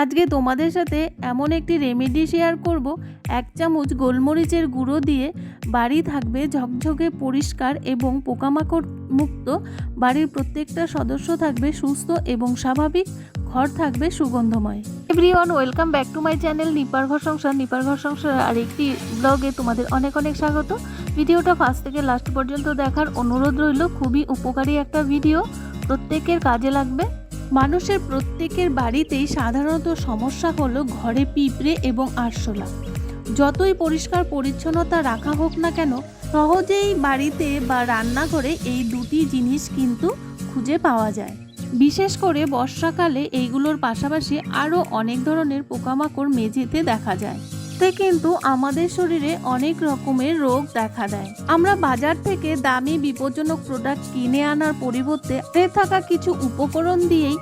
আজকে তোমাদের সাথে এমন একটি রেমেডি শেয়ার করব, এক চামচ গোলমরিচের গুঁড়ো দিয়ে বাড়ি থাকবে ঝকঝকে পরিষ্কার এবং পোকামাকড় মুক্ত, বাড়ির প্রত্যেকটা সদস্য থাকবে সুস্থ এবং স্বাভাবিক, ঘর থাকবে সুগন্ধময়। Everyone welcome back to my channel নিপার ঘর সংসার নিপার ঘর সংসার আর একটি ব্লগে তোমাদের অনেক অনেক স্বাগত। ভিডিওটা ফার্স্ট থেকে লাস্ট পর্যন্ত দেখার অনুরোধ রইল, খুবই উপকারী একটা ভিডিও প্রত্যেকের কাজে লাগবে। মানুষের প্রত্যেকের বাড়িতেই সাধারণত সমস্যা হলো ঘরে পিঁপড়ে এবং আরশোলা। যতই পরিষ্কার পরিচ্ছন্নতা রাখা হোক না কেন, সহজেই বাড়িতে বা রান্নাঘরে এই দুটি জিনিস কিন্তু খুঁজে পাওয়া যায়। বিশেষ করে বর্ষাকালে এইগুলোর পাশাপাশি আরও অনেক ধরনের পোকামাকড় মেঝেতে দেখা যায়। তে কিন্তু আমাদের শরীরে অনেক রকমের রোগ দেখা দেয়। আমরা বাজার থেকে দামি বিপজ্জনক প্রোডাক্ট কিনে আনার পরিবর্তে থাকা কিছু উপকরণ দিয়েই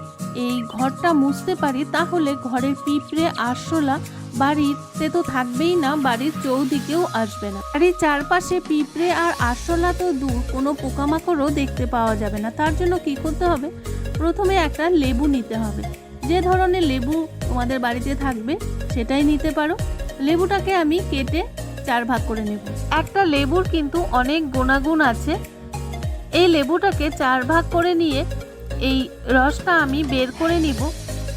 এই ঘরটা মুছতে পারি, তাহলে ঘরের পিঁপড়ে, আরশোলা বাড়িতে তো থাকবেই না, বাড়ির চৌদিকেও আসবে না। বাড়ির চারপাশে পিঁপড়ে আর আরশোলা তো দূর, কোনো পোকামাকড়ও দেখতে পাওয়া যাবে না। তার জন্য কি করতে হবে? প্রথমে একটা লেবু নিতে হবে। যে ধরনের লেবু তোমাদের বাড়িতে থাকবে, সেটাই নিতে পারো। লেবুটাকে আমি কেটে চার ভাগ করে নেব। একটা লেবুর কিন্তু অনেক গুণাগুণ আছে। এই লেবুটাকে চার ভাগ করে নিয়ে এই রসটা আমি বের করে নিব।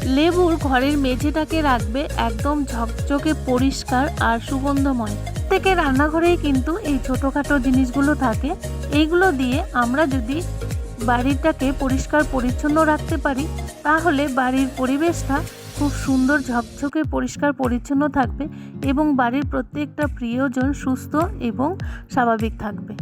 লেবুর ঘরের মেঝেটাকে রাখবে একদম ঝকঝকে পরিষ্কার আর সুগন্ধময়। থেকে রান্নাঘরেই কিন্তু এই ছোটোখাটো জিনিসগুলো থাকে। এইগুলো দিয়ে আমরা যদি বাড়িটাকে পরিষ্কার পরিচ্ছন্ন রাখতে পারি, তাহলে বাড়ির পরিবেশটা খুব সুন্দর ঝকঝকে, পরিষ্কার, পরিচ্ছন্ন থাকবে এবং বাড়ির প্রত্যেকটা প্রিয়জন সুস্থ এবং স্বাভাবিক থাকবে।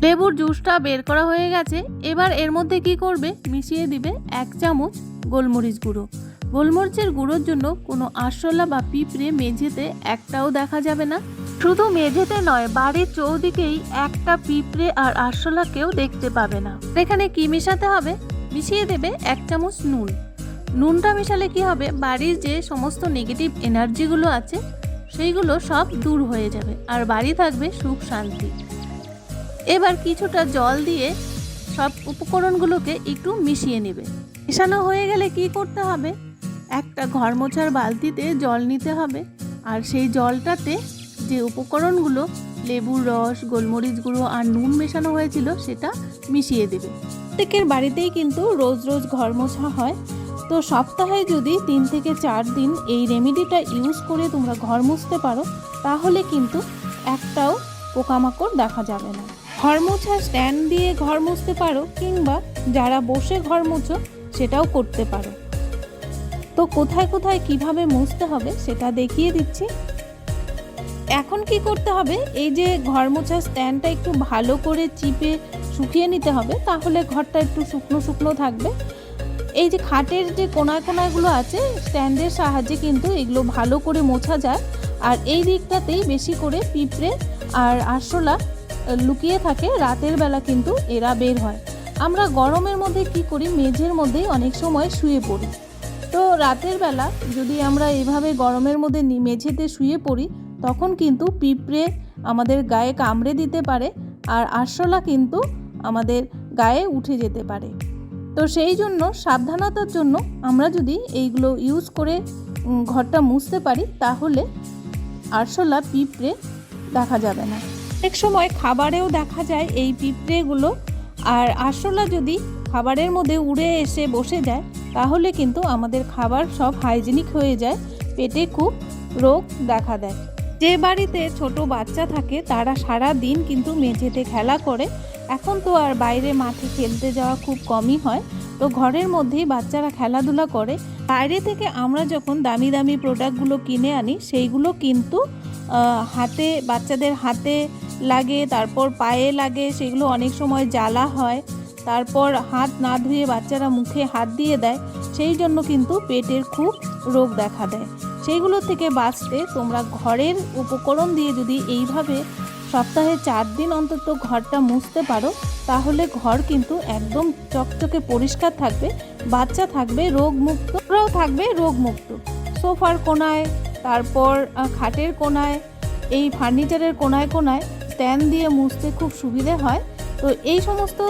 লেবুর জুসটা বের করা হয়ে গেছে। এবার এর মধ্যে কি করবে? মিশিয়ে দিবে এক চামচ গোলমরিচ গুঁড়ো। গোলমরিচের গুঁড়োর জন্য কোনো আরশোলা বা পিঁপড়ে মেঝেতে একটাও দেখা যাবে না। শুধু মেঝেতে নয়, বাড়ির চৌদিকেই একটা পিঁপড়ে আর আরশোলাকেও দেখতে পাবে না। এখানে কি মেশাতে হবে? মিশিয়ে দেবে এক চামচ নুন। নুনটা মেশালে কি হবে? বাড়ির যে সমস্ত নেগেটিভ এনার্জিগুলো আছে, সেইগুলো সব দূর হয়ে যাবে আর বাড়ি থাকবে সুখ শান্তি। এবার কিছুটা জল দিয়ে সব উপকরণগুলোকে একটু মিশিয়ে নেবে। মেশানো হয়ে গেলে কি করতে হবে? একটা ঘর মোছার বালতিতে জল নিতে হবে আর সেই জলটাতে যে উপকরণগুলো, লেবুর রস, গোলমরিচ গুঁড়ো আর নুন মেশানো হয়েছিল, সেটা মিশিয়ে দেবে। প্রত্যেকের বাড়িতেই কিন্তু রোজ রোজ ঘর মোছা হয়। তো সপ্তাহে যদি তিন থেকে চার দিন এই রেমেডিটা ইউজ করে তোমরা ঘর মুছতে পারো, তাহলে কিন্তু একটাও পোকামাকড় দেখা যাবে না। ঘর মোছা স্ট্যান্ড দিয়ে ঘর মুছতে পারো কিংবা যারা বসে ঘর মুছো, সেটাও করতে পারো। তো কোথায় কোথায় কীভাবে মুছতে হবে সেটা দেখিয়ে দিচ্ছি। এখন কি করতে হবে? এই যে ঘর মোছা স্ট্যান্ডটা একটু ভালো করে চিপে শুকিয়ে নিতে হবে, তাহলে ঘরটা একটু শুকনো শুকনো থাকবে। এই যে খাটের যে কোনায় কোনায়গুলো আছে, স্ট্যান্ডের সাহায্যে কিন্তু এগুলো ভালো করে মোছা যায়। আর এই দিকটাতেই বেশি করে পিঁপড়ে আর আরশোলা লুকিয়ে থাকে। রাতের বেলা কিন্তু এরা বের হয়। আমরা গরমের মধ্যে কি করি? মেঝের মধ্যেই অনেক সময় শুয়ে পড়ি। তো রাতের বেলা যদি আমরা এভাবে গরমের মধ্যে মেঝেতে শুয়ে পড়ি, তখন কিন্তু পিঁপড়ে আমাদের গায়ে কামড়ে দিতে পারে। আর আরশোলা কিন্তু আমাদের গায়ে উঠে যেতে পারে। তো সেই জন্য সাবধানতার জন্য আমরা যদি এইগুলো ইউজ করে ঘরটা মুছতে পারি, তাহলে আরশোলা পিঁপড়ে দেখা যাবে না। এক সময় খাবারেও দেখা যায় এই পিঁপড়েগুলো। আর আরশোলা যদি খাবারের মধ্যে উড়ে এসে বসে যায়, তাহলে কিন্তু আমাদের খাবার সব হাইজেনিক হয়ে যায়, পেটে খুব রোগ দেখা দেয়। যে বাড়িতে ছোট বাচ্চা থাকে, তারা সারা দিন কিন্তু মেঝেতে খেলা করে এখন তো আর বাইরে মাঠে খেলতে যাওয়া খুব কমই হয়। তো ঘরের মধ্যেই বাচ্চারা খেলাধুলা করে। বাইরে থেকে আমরা যখন দামি দামি প্রোডাক্টগুলো কিনে আনি, সেইগুলো কিন্তু হাতে, বাচ্চাদের হাতে লাগে, তারপর পায়ে লাগে, সেগুলো অনেক সময় জ্বালা হয়। তারপর হাত না ধুয়ে বাচ্চারা মুখে হাত দিয়ে দেয়, সেই জন্য কিন্তু পেটের খুব রোগ দেখা দেয়। সেইগুলো থেকে বাঁচতে তোমরা ঘরের উপকরণ দিয়ে যদি এইভাবে সপ্তাহে চার দিন অন্তত ঘরটা মুছতে পারো, তাহলে ঘর কিন্তু একদম চকচকে পরিষ্কার থাকবে, বাচ্চা থাকবে রোগমুক্ত, ওরাও থাকবে রোগমুক্ত। সোফার কোনায়, তারপর খাটের কোনায়, এই ফার্নিচারের কোনায় কোনায় স্ট্যান্ড দিয়ে মুছতে খুব সুবিধে হয়। তো এই সমস্ত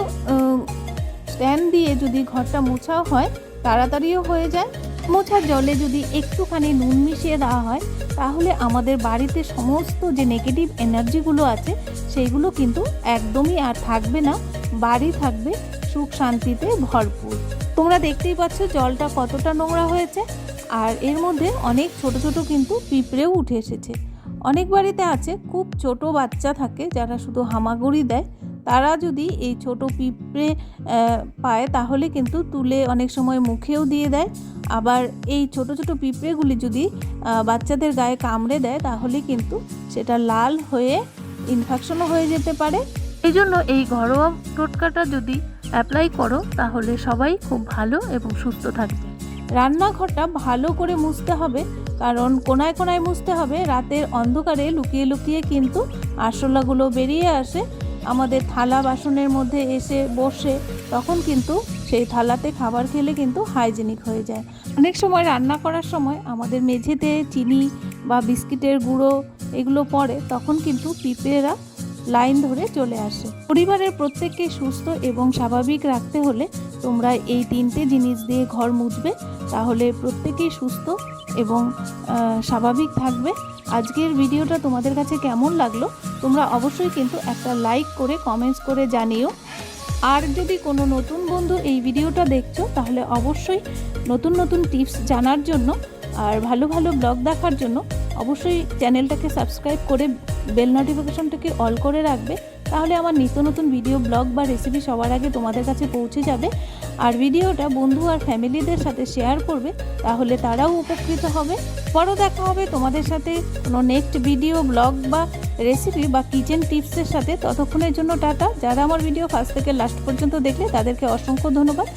স্ট্যান্ড দিয়ে যদি ঘরটা মোছা হয়, তাড়াতাড়িও হয়ে যায়। মোছার জলে যদি একটুখানি নুন মিশিয়ে দেওয়া হয়, তাহলে আমাদের বাড়িতে সমস্ত যে নেগেটিভ এনার্জিগুলো আছে, সেইগুলো কিন্তু একদমই আর থাকবে না। বাড়ি থাকবে সুখ শান্তিতে ভরপুর। তোমরা দেখতেই পাচ্ছ জলটা কতটা নোংরা হয়েছে, আর এর মধ্যে অনেক ছোট ছোট কিন্তু পিঁপড়েও উঠে এসেছে। অনেক বাড়িতে আছে, খুব ছোট বাচ্চা থাকে যারা শুধু হামাগুড়ি দেয় তারা যদি এই ছোট পিঁপড়ে পায় তাহলে কিন্তু তুলে অনেক সময় মুখেও দিয়ে দেয়। আবার এই ছোট ছোট পিঁপড়েগুলি যদি বাচ্চাদের গায়ে কামড়ে দেয় তাহলে কিন্তু সেটা লাল হয়ে ইনফেকশনও হয়ে যেতে পারে। এই জন্য এই ঘরোয়া টোটকাটা যদি অ্যাপ্লাই করো তাহলে সবাই খুব ভালো এবং সুস্থ থাকবে। রান্নাঘরটা ভালো করে মুছতে হবে, কারণ কোনায় কোনায় মুছতে হবে। রাতের অন্ধকারে লুকিয়ে লুকিয়ে কিন্তু আরশোলাগুলো বেরিয়ে আসে। আমাদের থালা বাসনের মধ্যে এসে বসে, তখন কিন্তু সেই থালাতে খাবার খেলে কিন্তু হাইজেনিক হয়ে যায়। অনেক সময় রান্না করার সময় আমাদের মেঝেতে চিনি বা বিস্কিটের গুঁড়ো এগুলো পড়ে, তখন কিন্তু পিঁপড়েরা লাইন ধরে চলে আসে। পরিবারের প্রত্যেককে সুস্থ এবং স্বাভাবিক রাখতে হলে তোমরা এই তিনটে জিনিস দিয়ে ঘর মুছবে, তাহলে প্রত্যেকেই সুস্থ এবং স্বাভাবিক থাকবে। আজকের ভিডিওটা তোমাদের কাছে কেমন লাগল, তোমরা অবশ্যই কিন্তু একটা লাইক করে কমেন্টস করে জানিও। আর যদি কোনো নতুন বন্ধু এই ভিডিওটা দেখছ, তাহলে অবশ্যই নতুন নতুন টিপস জানার জন্য আর ভালো ভালো ব্লগ দেখার জন্য অবশ্যই চ্যানেলটাকে সাবস্ক্রাইব করে বেল নোটিফিকেশনটাকে অল করে রাখবে। তাহলে আমার নিত্য নতুন ভিডিও ব্লগ বা রেসিপি সবার আগে তোমাদের কাছে পৌঁছে যাবে। আর ভিডিওটা বন্ধু আর ফ্যামিলিদের সাথে শেয়ার করবে, তাহলে তারাও উপকৃত হবে। পরও দেখা হবে তোমাদের সাথে কোনো নেক্সট ভিডিও ব্লগ বা রেসিপি বা কিচেন টিপসের সাথে। ততক্ষণের জন্য টাটা। যারা আমার ভিডিও ফার্স্ট থেকে লাস্ট পর্যন্ত দেখলে তাদেরকে অসংখ্য ধন্যবাদ।